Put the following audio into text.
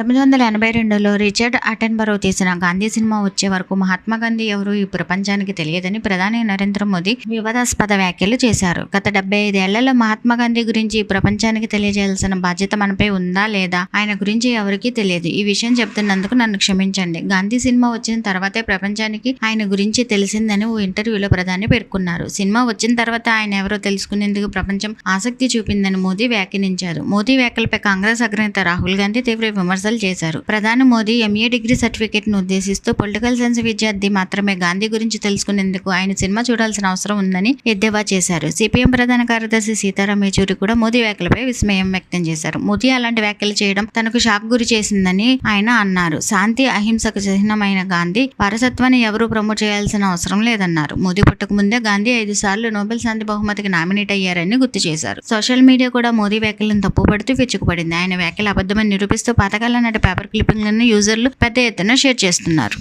తొమ్మిది వందల ఎనభై రెండులో రిచర్డ్ అటెన్బరో తీసిన గాంధీ సినిమా వచ్చే వరకు మహాత్మా గాంధీ ఎవరు ఈ ప్రపంచానికి తెలియదని ప్రధాని నరేంద్ర మోదీ వివాదాస్పద వ్యాఖ్యలు చేశారు. గత డెబ్బై ఐదేళ్ళలో మహాత్మా గాంధీ గురించి ఈ ప్రపంచానికి తెలియజేయాల్సిన బాధ్యత మనపై ఉందా లేదా? ఆయన గురించి ఎవరికీ తెలియదు. ఈ విషయం చెప్తున్నందుకు నన్ను క్షమించండి. గాంధీ సినిమా వచ్చిన తర్వాతే ప్రపంచానికి ఆయన గురించి తెలిసిందని ఓ ఇంటర్వ్యూలో ప్రధాని పేర్కొన్నారు. సినిమా వచ్చిన తర్వాత ఆయన ఎవరో తెలుసుకునేందుకు ప్రపంచం ఆసక్తి చూపిందని మోదీ వ్యాఖ్యానించారు. మోదీ వ్యాఖ్యలపై కాంగ్రెస్ అగ్రనేత రాహుల్ గాంధీ తీవ్ర విమర్శ విమర్శలు చేశారు. ప్రధాని మోదీ ఎంఏ డిగ్రీ సర్టిఫికేట్ను ఉద్దేశిస్తూ పొలిటికల్ సైన్స్ విద్యార్థి మాత్రమే గాంధీ గురించి తెలుసుకునేందుకు ఆయన సినిమా చూడాల్సిన అవసరం ఉందని ఎద్దేవా చేశారు. సిపిఎం ప్రధాన కార్యదర్శి సీతారాం యేచూరి కూడా మోదీ వ్యాఖ్యలపై విస్మయం వ్యక్తం చేశారు. మోదీ అలాంటి వ్యాఖ్యలు చేయడం తనకు షాక్ గురి చేసిందని ఆయన అన్నారు. శాంతి అహింసకు చిహ్నమైన గాంధీ వారసత్వాన్ని ఎవరూ ప్రమోట్ చేయాల్సిన అవసరం లేదన్నారు. మోదీ పుట్టక ముందే గాంధీ ఐదు సార్లు నోబెల్ శాంతి బహుమతికి నామినేట్ అయ్యారని గుర్తు చేశారు. సోషల్ మీడియా కూడా మోదీ వ్యాఖ్యలను తప్పుపడుతూ విచ్చుకుపడింది ఆయన వ్యాఖ్యలు అబద్ధమని నిరూపిస్తూ పాతకాల నాటి పేపర్ క్లిప్పింగ్లను యూజర్లు పెద్ద ఎత్తున షేర్ చేస్తున్నారు.